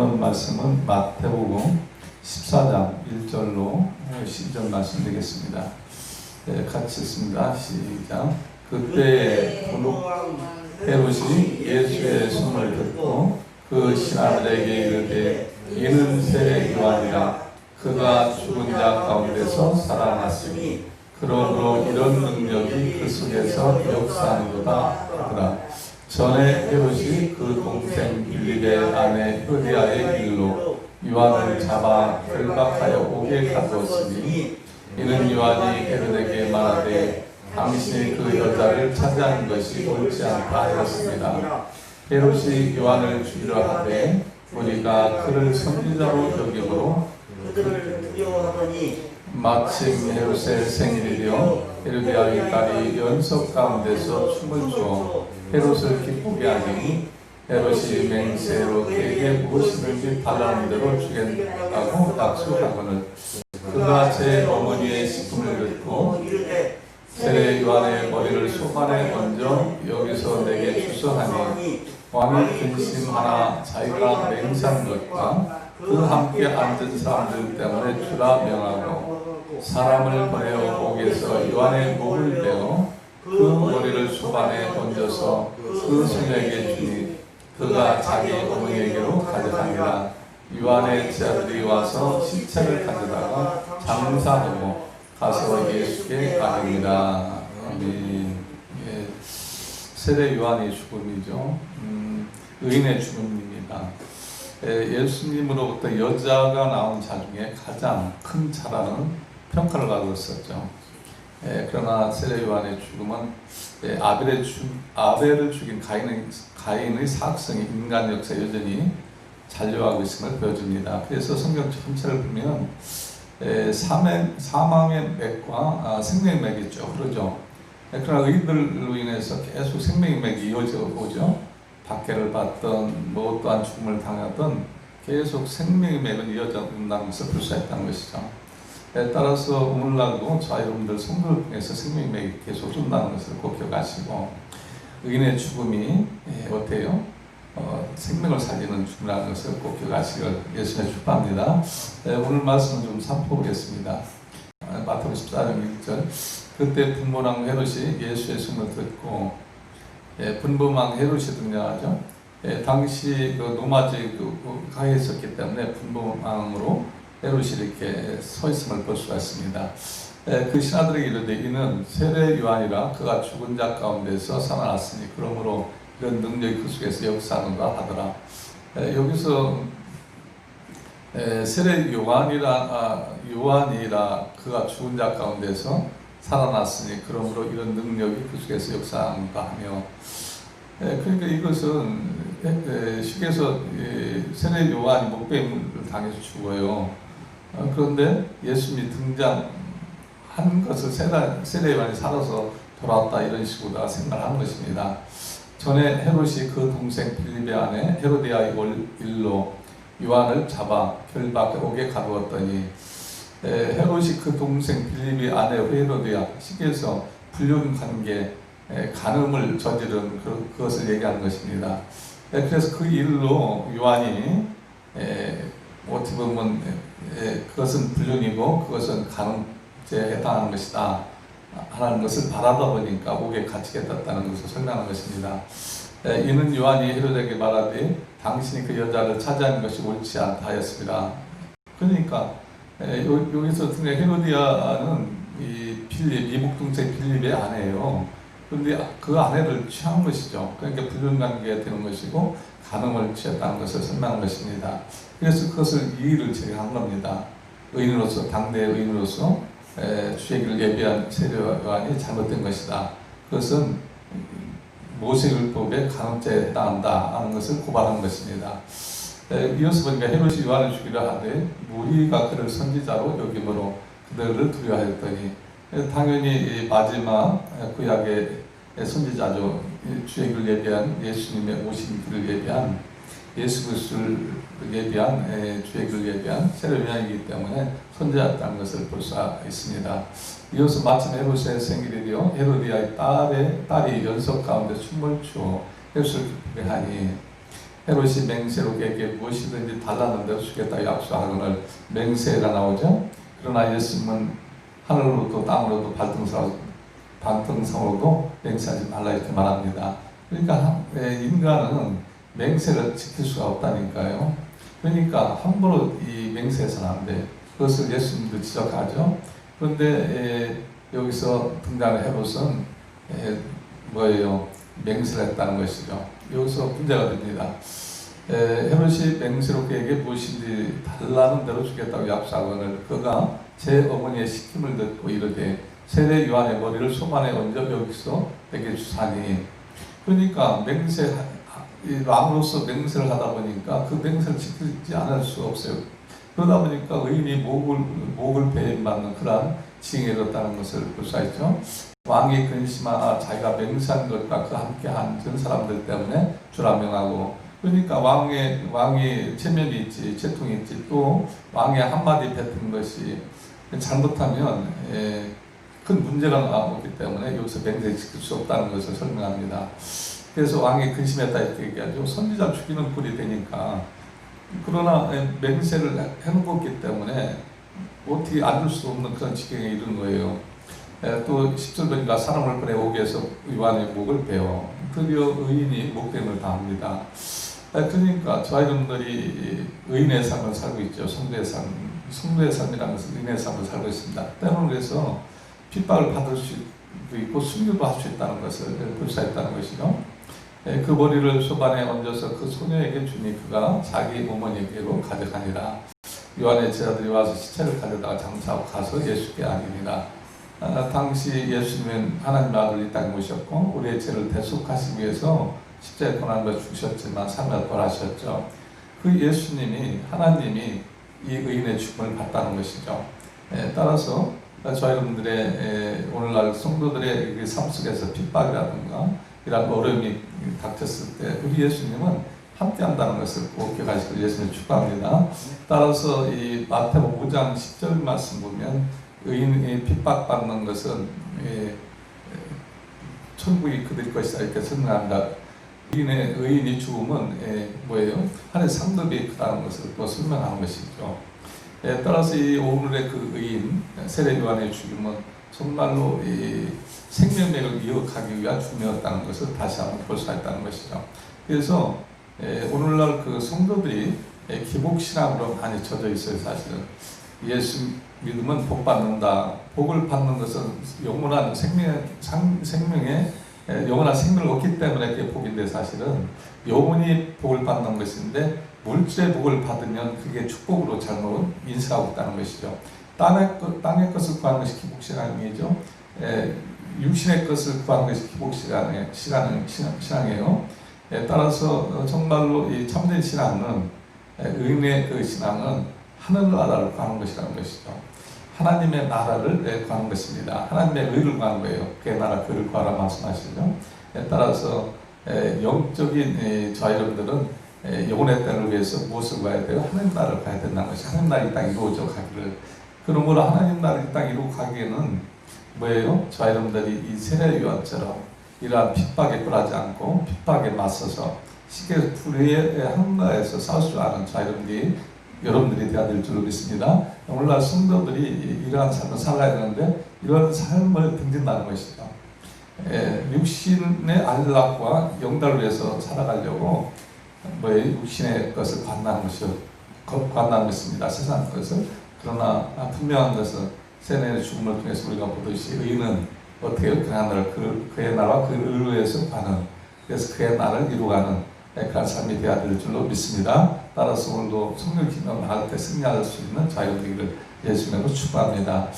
오늘 말씀은 마태복음 14장 1절로 12절 말씀 드리겠습니다. 네, 같이 읽습니다. 시작. 그때 헤롯이 예수의 손을 듣고 그 신하들에게 이르되 이는 새 요한이라 그가 죽은 자 가운데서 살아났으니 그러므로 이런 능력이 그 속에서 역사하는도다 하더라. 전에 헤롯이 그 동생 빌립의 아내 흐디아의 일로 요한을 잡아 결박하여 옥에 가두었으니 이는 요한이 헤롯에게 말하되 당신이 그 여자를 차지하는 것이 옳지 않다 하였습니다. 헤롯이 요한을 죽이려 하되 우리가 그를 선지자로 여기므로 그들을 두려워하더니 마침 헤롯의 생일이되어 헤로디아의 딸이 연석 가운데서 춤을 추어 헤롯을 기쁘게 하니 헤롯이 맹세로 그에게 무엇이든지 달라는 대로 주겠다고 약속하거늘. 그가 제 어머니의 이르되 세례 요한의 머리를 소반에 얹어 여기서 내게 주소하니 왕이 근심하나 자기가 맹세한 것과 그 함께 앉은 사람들 때문에 주라 명하고 사람을 보내어 옥에서 요한의 목을 베어 그 머리를 소반에 얹어서 그 소녀에게 주니 그가 자기 어머니에게로 가져가니라 요한의 제자들이 와서 시체를 가져다가 장사하고 가서 예수께 아멘. 예, 세례 요한의 죽음이죠. 음, 의인의 죽음입니다. 예, 예수님으로부터 여자가 나온 자 중에 가장 큰 자라는 평가를 받고 있었죠. 예, 그러나 세례 요한의 죽음은 예, 아벨의 죽, 아벨을 죽인 가인의, 가인의 사악성이 인간 역사 여전히 잔류하고 있음을 보여줍니다. 그래서 성경 전체를 보면 예, 사망, 사망의 맥과 아, 생명의 맥이 쭉 흐르죠. 예, 그러나 의들로 인해서 계속 생명의 맥이 이어져 오죠. 박해를 받던 뭐 또한 죽음을 당하던 계속 생명의 맥은 이어진다는 것을 볼 수 있다는 것이죠. 에 따라서 오늘날도 저와 여러분들 성도를 통해서 생명의 맥이 계속 준다는 것을 꼭 기억하시고 의인의 죽음이 예, 어때요? 어, 생명을 살리는 죽음이라는 것을 꼭 기억하시길 예수님 축복합니다. 예, 오늘 말씀을 좀 살펴보겠습니다. 아, 마태복음 14장 1절 그때 분모랑 헤롯이 예수의 숨을 듣고 예, 분부망 헤롯이 등장하죠. 예, 당시 그 노마지 그, 그 가에 있었기 때문에 분부망으로 헤롯이 이렇게 서 있음을 볼 수가 있습니다. 예, 그 신하들에게 이르되 이는 세례 요한이라 그가 죽은 자 가운데서 살아났으니 그러므로 이런 능력이 그 속에서 역사하는가 하더라. 예, 여기서 예, 세례 요한이라 아, 요한이라 그가 죽은 자 가운데서 살아났으니 그러므로 이런 능력이 그 속에서 역사한가 하며 예, 그러니까 이것은 예, 식에서 예, 세례 요한이 목배임을 당해서 죽어요. 어, 그런데 예수님이 등장한 것을 세례, 세례 요한이 살아서 돌아왔다 이런 식으로 생각하는 것입니다. 전에 헤롯이 그 동생 빌립의 아내 헤로디아의 일로 요한을 잡아 결박해 옥에 가두었더니 에, 헤롯이 그 동생 빌립의 아내 헤로디아 시기에서 불륜 관계 에, 간음을 저지른 그, 그것을 얘기하는 것입니다. 에, 그래서 그 일로 요한이 에, 어떻게 보면 에, 그것은 불륜이고 그것은 간음죄에 해당하는 것이다 하는 것을 바라다 보니 까 옥에 갇히게 됐다는 것을 설명하는 것입니다. 에, 이는 요한이 헤롯에게 말하되 당신이 그 여자를 차지하는 것이 옳지 않다 하였습니다. 그러니까 에, 요, 여기서 헤로디아는 이 필립, 이복 동생 필립의 아내예요. 그런데 그 아내를 취한 것이죠. 그러니까 불륜관계가 되는 것이고 간음을 취했다는 것을 설명한 것입니다. 그래서 그것을 이의를 제기한 겁니다. 의인으로서 당대 의인으로서 에, 주의를 예비한 세례관이 잘못된 것이다. 그것은 모세율법의 간음죄에 해당한다 하는 것을 고발한 것입니다. 에, 이어서 보니까 헤롯이 요한을 죽이려 하되 무리가 그를 선지자로 여김으로 그들을 두려워하였더니 에, 당연히 이 마지막 구약의 선지자죠. 주의 길 예비한 예수님의 오신 길을 예비한 예수 그리스도를 예비한 에, 주의 길을 예비한 세례요한이기 때문에 선지자였다는 것을 볼 수 있습니다. 이어서 마침 헤롯의 생일이 되어 헤로디아의 딸의 딸이 연석 가운데 춤을 추어 기쁘게 하니 헤롯이 맹세로 그에게 무엇이든지 달라는 대로 주겠다 약속하거늘 맹세가 나오죠. 그러나 예수님은 하늘로도 땅으로도 발등상 반등상으로도 맹세하지 말라 이렇게 말합니다. 그러니까 예, 인간은 맹세를 지킬 수가 없다니까요. 그러니까 함부로 이 맹세해서는 안 돼. 그것을 예수님도 지적하죠. 그런데 예, 여기서 등장을 헤롯은 예, 뭐예요? 맹세를 했다는 것이죠. 여기서 문제가 됩니다. 에, 헤롯이 맹세로 그에게 무엇인지 달라는 대로 주겠다고 약속하거늘 그가 제 어머니의 시킴을 듣고 이르되 세례 요한의 머리를 손 안에 얹어 여기서 내게 주사니 그러니까 맹세 이 왕으로서 맹세를 하다 보니까 그 맹세를 지키지 않을 수 없어요. 그러다 보니까 의인이 목을 목을 배임받는 그러한 징에 이뤘다는 것을 볼 수가 있죠. 왕이 근심하나 자기가 맹세한 것과 그 함께한 전 사람들 때문에 주라 명하고 그러니까 왕의 왕이 체면이 있지 채통이 있지 또 왕의 한마디 뱉은 것이 잘못하면 에, 큰 문제가 나오기 때문에 여기서 맹세 지킬 수 없다는 것을 설명합니다. 그래서 왕이 근심했다 이렇게 얘기하죠. 선지자 죽이는 꼴이 되니까 그러나 에, 맹세를 해놓았기 때문에 어떻게 안을 수 없는 그런 지경에 이른 거예요. 에, 또 10절 보니까 사람을 보내 오게 해서 요한의 목을 베어 드디어 의인이 목뱀을 당합니다. 에, 그러니까 저와 여러분들이 의인의 삶을 살고 있죠. 성도의 삶, 성도의 삶이라는 것은 의인의 삶을 살고 있습니다. 때로는 그래서 핍박을 받을 수도 있고 순교도 할 수 있다는 것을 볼수 있다는 것이죠. 에, 그 머리를 소반에 얹어서 그 소녀에게 주니 그가 자기 어머니에게로 가져가니라. 요한의 제자들이 와서 시체를 가져다가 장사하고 가서 예수께 안깁니다. 아, 당시 예수님은 하나님 아들 이 땅에 오셨고 우리의 죄를 대속하시기 위해서 십자가에 고난을 죽으셨지만 삶을 벌하셨죠. 그 예수님이 하나님이 이 의인의 죽음을 봤다는 것이죠. 에, 따라서 저희 여러분들의 에, 오늘날 성도들의 그삶 속에서 핍박이라든가 이런 어려움이 닥쳤을 때 우리 예수님은 함께 한다는 것을 꼭 기억하시고 예수님 축복합니다. 따라서 이 마태복음 5장 10절 말씀 보면 의인이 핍박받는 것은 예, 천국이 그들 것이다 이렇게 설명합니다. 의인의 의인이 죽음은 예, 뭐예요? 하나의 상급이 크다는 것을 또 설명하는 것이죠. 예, 따라서 이 오늘의 그 의인 세례 요한의 죽음은 정말로 이 생명력을 이어가기 위한 죽음이었다는 것을 다시 한번 있다는 것이죠. 그래서 예, 오늘날 그 성도들이 예, 기복신앙으로 많이 젖어 있어요, 사실은. 예수 믿으면 복 받는다. 복을 받는 것은 영원한 생명, 상, 생명에 예, 영원한 생명을 얻기 때문에 그게 복인데 사실은 영원히 복을 받는 것인데 물질의 복을 받으면 그게 축복으로 잘못 인식하고 있다는 것이죠. 땅의, 것- 땅의 것을 구하는 것이 기복신앙이죠. 예, 육신의 것을 구하는 것이 기복신앙의 신앙, 신앙, 신앙이에요. 예, 따라서 어, 정말로 이 참된 신앙은 예, 의인의 그 신앙은 하늘나라를 구하는 것이라는 것이죠. 하나님의 나라를 예, 구하는 것입니다. 하나님의 의를 구하는 거예요. 그의 나라 그를 구하라 말씀하시죠. 예, 따라서 예, 영적인 예, 저와 여러분들은 예, 영혼의 땅을 위해서 무엇을 구해야 돼요? 하나님 나라를 가야 된다는 것이 하나님 나라 이땅 이루어져 가기를 그러므로 하나님 나라 이땅 이루어 가기에는 뭐예요? 저와 여러분들이 이 세례 요한처럼 이러한 핍박에 굴하지 않고 핍박에 맞서서 쉽게 불의의 한가에서 싸울 줄 아는 저와 여러분들이 여러분들이 되어야 될 줄로 믿습니다. 오늘날 성도들이 이- 이러한 삶을 살아야 되는데 이런 삶을 등진다는 것이죠. 에, 육신의 안락과 영달을 위해서 살아가려고 뭐 육신의 것을 관나는 것이 관나는 것입니다. 세상 것을 그러나 분명한 것은 세뇌의 죽음을 통해서 우리가 보듯이 의인은 어떻게? 그의 나라를 그, 그의 나라와 그 위해서 가는 그래서 그의 나라를 이루가는 그런 삶이 되어야 될 줄로 믿습니다. 따라서 오늘도 성령 기념 나갈 때 승리할 수 있는 자유 되기를 예수님으로 축복합니다.